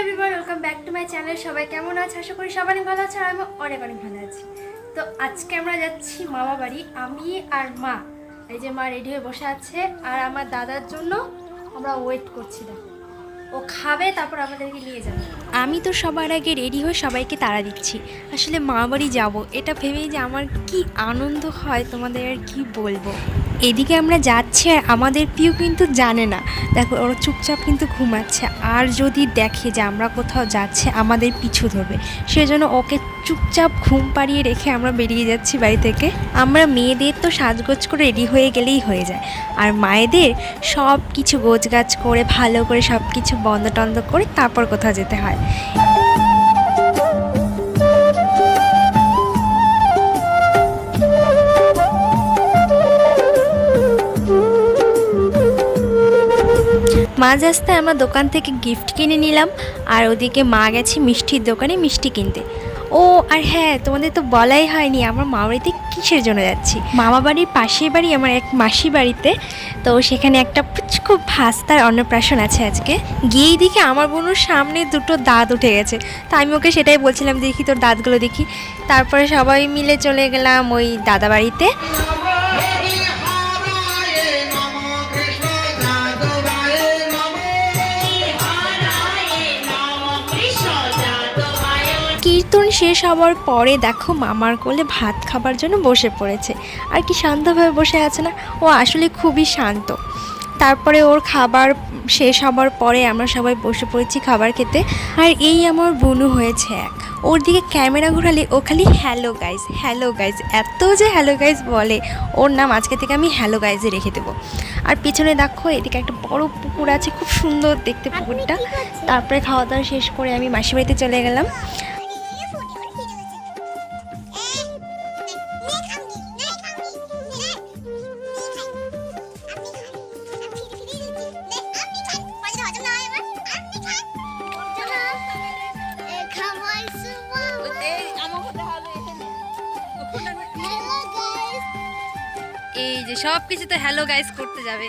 Everyone welcome back to my channel সবাই কেমন আছে? আশা করি সবাই ভালো আছে আর আমি অনেক অনেক ভালো আছি। তো আজকে আমরা যাচ্ছি মামা বাড়ি। আমি আর মা, এই যে মা রেডি হয়ে বসে আছে। আর আমার দাদার জন্য আমরা ওয়েট করছি, দেখো। ও খাবে, তারপর আমাদেরকে নিয়ে যাবে। আমি তো সবার আগে রেডি হয়ে সবাইকে তাড়া দিচ্ছি। আসলে মা বাড়ি যাব। এটা ভেবেই যে আমার কি আনন্দ হয়, তোমাদের আর কি বলব? এদিকে আমরা যাচ্ছি আর আমাদের পিউ কিন্তু জানে না। দেখো, ওরা চুপচাপ কিন্তু ঘুমাচ্ছে। আর যদি দেখে যে আমরা কোথাও যাচ্ছে, আমাদের পিছু ধরবে। সেজন্য ওকে চুপচাপ ঘুম পাড়িয়ে রেখে আমরা বেরিয়ে যাচ্ছি বাড়ি থেকে। আমরা মেয়েদের তো সাজগোজ করে রেডি হয়ে গেলেই হয়ে যায়। আর মায়েদের সব কিছু গোছগাছ করে, ভালো করে সব কিছু বন্ধ টন্ধ করে তারপর কোথাও যেতে হয়। মাঝ রাস্তায় আমরা দোকান থেকে গিফট কিনে নিলাম, আর ওদিকে মা গেছে মিষ্টির দোকানে মিষ্টি কিনতে। ও, আর হ্যাঁ তোমাদের তো বলাই হয়নি, আমার মা বাড়িতে কিসের জন্য যাচ্ছি? মামা বাড়ির পাশের বাড়ি, আমার এক মাসি বাড়িতে, তো সেখানে একটা পুচকু ভাস্তার অন্নপ্রাশন আছে আজকে। গিয়েই দেখি আমার বোনের সামনে দুটো দাঁত উঠে গেছে। তা আমি ওকে সেটাই বলছিলাম, দেখি তোর দাঁতগুলো দেখি। তারপরে সবাই মিলে চলে গেলাম ওই দাদা বাড়িতে কীর্তন শেষ হওয়ার পরে দেখো মামার কোলে ভাত খাবার জন্য বসে পড়েছে। আর কি শান্তভাবে বসে আছে না? ও আসলে খুবই শান্ত। তারপরে ওর খাবার শেষ হবার পরে আমরা সবাই বসে পড়েছি খাবার খেতে। আর এই আমার বনু হয়েছে এক। ওর দিকে ক্যামেরা ঘোরালে ও খালি হ্যালো গাইজ হ্যালো গাইজ এত যে হ্যালো গাইজ বলে, ওর নাম আজকে থেকে আমি হ্যালো গাইজে রেখে দেবো। আর পিছনে দেখো, এদিকে একটা বড় পুকুর আছে, খুব সুন্দর দেখতে পুকুরটা। তারপরে খাওয়া দাওয়া শেষ করে আমি মাসি বাড়িতে চলে গেলাম। যে সব কিছু তো হ্যালো গাইস করতে যাবে।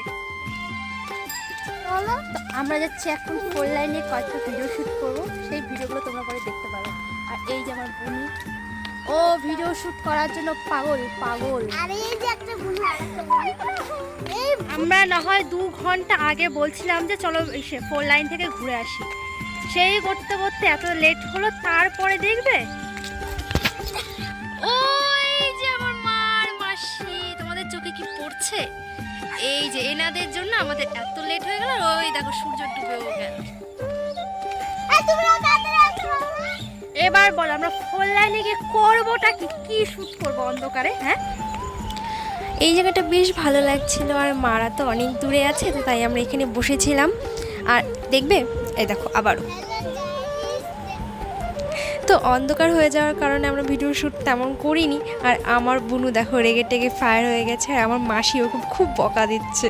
চলো আমরা যাচ্ছি এখন ফোর লাইনে কয়েকটা ভিডিও শুট করব। সেই ভিডিওগুলো তোমরা পরে দেখতে পারো। আর এই যে আমার বোনি। ও ভিডিও শুট করার জন্য পাগল পাগল। আমরা না হয় দু ঘণ্টা আগে বলছিলাম যে চলো এসে ফোর লাইন থেকে ঘুরে আসি। সেই করতে করতে এত লেট হলো তারপরে দেখবে? ওই পড়ছে এই যে এনাদের জন্য আমাদের এত লেট হয়ে গেল আর ওই দেখো সূর্য ডুবেও গেল এবার বল আমরা ফোর লাইনে গিয়ে করবোটা কি? কি শুট করব অন্ধকারে হ্যাঁ? এই জায়গাটা বেশ ভালো লাগছিল আর মারা তো অনেক দূরে আছে তো তাই আমরা এখানে বসেছিলাম। আর দেখবে? এই দেখো আবারও। তো অন্ধকার হয়ে যাওয়ার কারণে আমরা ভিডিও শ্যুট তেমন করিনি। আর আমার বুনু দেখো রেগে টেগে ফায়ার হয়ে গেছে, আর আমার মাসি ওকে খুব বকা দিচ্ছে।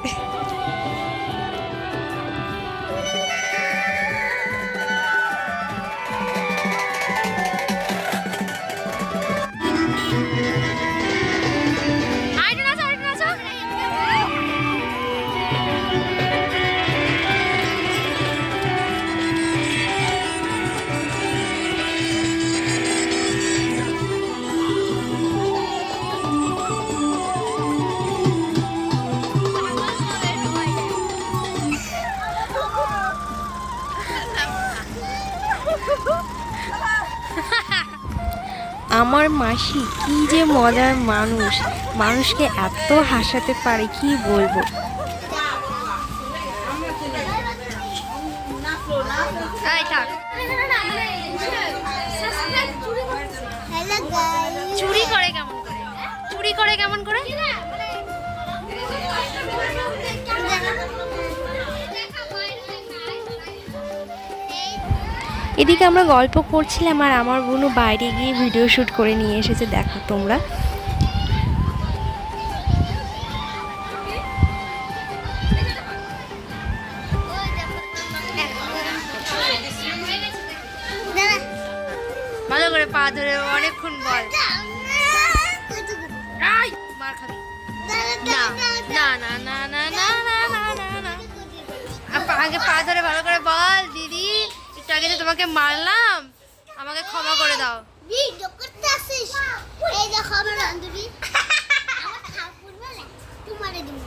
আমার মাসি কি যে মজার মানুষ। মানুষকে এত হাসাতে পারে কি বলব? চুরি করে কেমন করে? চুরি করে কেমন করে? এদিকে আমরা গল্প করছিলাম আর আমার বোনু বাইরে গিয়ে ভিডিও শ্যুট করে নিয়ে এসেছে, দেখো তোমরা। ভালো করে পা ধরে অনেকক্ষণ বল। না না না না না না না না আগে পা ধরে ভালো করে বল, দিদি একটু আগে তো তোমার তোমাকে মারলাম? আমাকে ক্ষমা করে দাও। ভিডিও করতে আসিস এই দেখো আমার বান্ধবী। আমার ঠাকুর বলে তোমারে দিব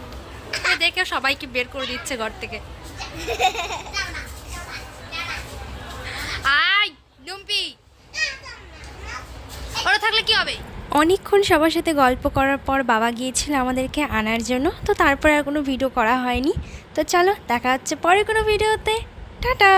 দেখে সবাইকে বের করে দিচ্ছে ঘর থেকে। আই ডুম্পি। ওরা থাকলে কি হবে? অনেকক্ষণ সবার সাথে গল্প করার পর বাবা গিয়েছিল আমাদেরকে আনার জন্য তো তারপর আর কোনো ভিডিও করা হয়নি। তো চলো দেখা হচ্ছে পরে কোনো ভিডিওতে। টাটা!